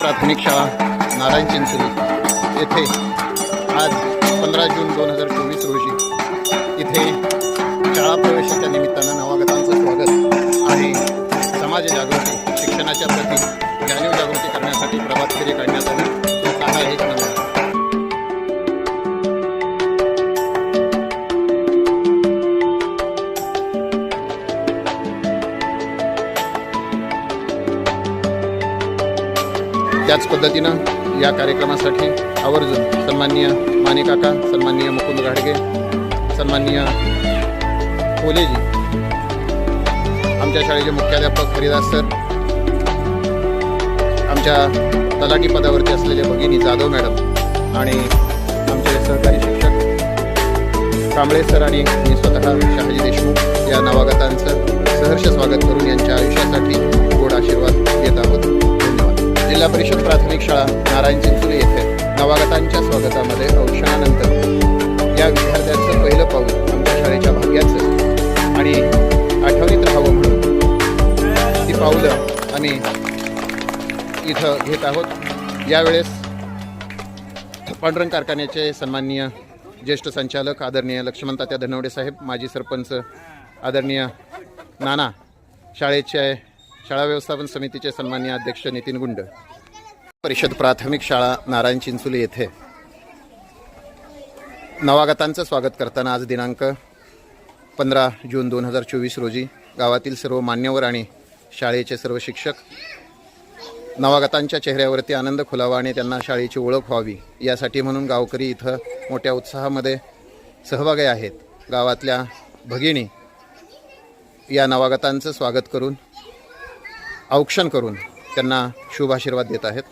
प्राथमिक शाळा नारायण चिंचोली येथे आज पंधरा जून दोन हजार चोवीस रोजी इथे शाळा प्रवेशाच्या निमित्तानं नवागतांचं स्वागत आणि समाज जागृती शिक्षणाच्या प्रती जाणीव जागृती करण्यासाठी प्रभात फेरी काढण्यात आली. त्याचा हा एक नंबर. त्याच पद्धतीनं या कार्यक्रमासाठी आवर्जून सन्माननीय माने काका सन्माननीय मुकुंद घाडगे सन्माननीय कोलेजी आमच्या शाळेचे मुख्याध्यापक हरिदास सर आमच्या तलाठी पदावरती असलेले भगिनी जाधव मॅडम आणि आमचे सहकारी शिक्षक कांबळे सर आणि मी स्वतः शहाजी देशमुख या नवागतांचं सहर्ष स्वागत करून यांच्या जिल्हा प्राथमिक शाळा नारायण चिंचोली येथे नवागतांच्या स्वागतामध्ये औक्षणानंतर या विद्यार्थ्यांचं पहिलं पाऊल आमच्या शाळेच्या भाग्याचं आणि आठवणीत राहावं म्हणून ती पावलं आम्ही इथं घेत आहोत. यावेळेस पांडुरंग कारखान्याचे सन्माननीय ज्येष्ठ संचालक आदरणीय लक्ष्मण तात्या धनवडे साहेब माजी सरपंच आदरणीय नाना शाळेचे शाळा व्यवस्थापन समितीचे सन्माननीय अध्यक्ष नितीन गुंड परिषद प्राथमिक शाळा नारायण चिंचोली येथे. नवागतांचं स्वागत करताना आज दिनांक पंधरा जून दोन हजार चोवीस रोजी गावातील सर्व मान्यवर आणि शाळेचे सर्व शिक्षक नवागतांच्या चेहऱ्यावरती आनंद खुलावा आणि त्यांना शाळेची ओळख व्हावी यासाठी म्हणून गावकरी इथं मोठ्या उत्साहामध्ये सहभागी आहेत. गावातल्या भगिनी या नवागतांचं स्वागत करून औक्षण करून त्यांना शुभ आशीर्वाद देत आहेत.